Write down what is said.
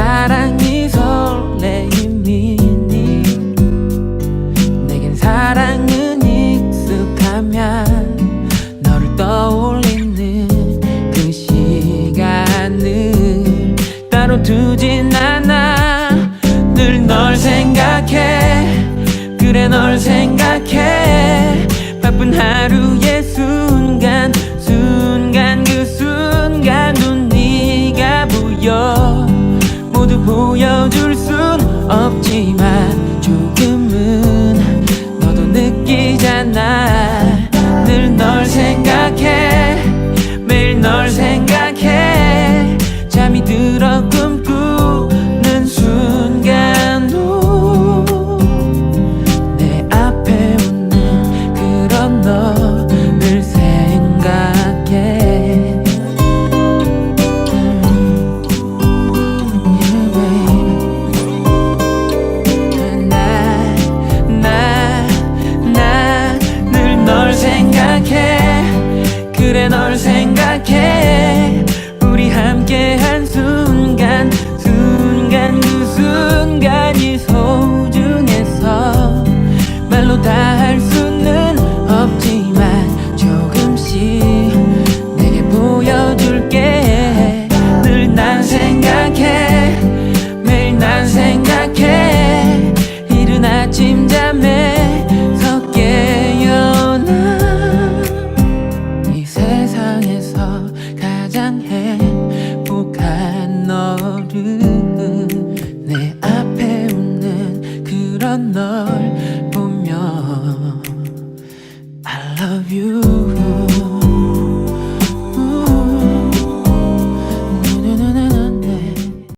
사랑이 설레임이니. 내겐 사랑은 익숙하면 너를 떠올리는 그 시간을 따로 두진 않아. 늘 널 생각해. 그래 널 생각해. 바쁜 하루 보여줄 순 없지만 널 생각해. 모르는 내 앞에 웃는 그런 널 보며 I love you.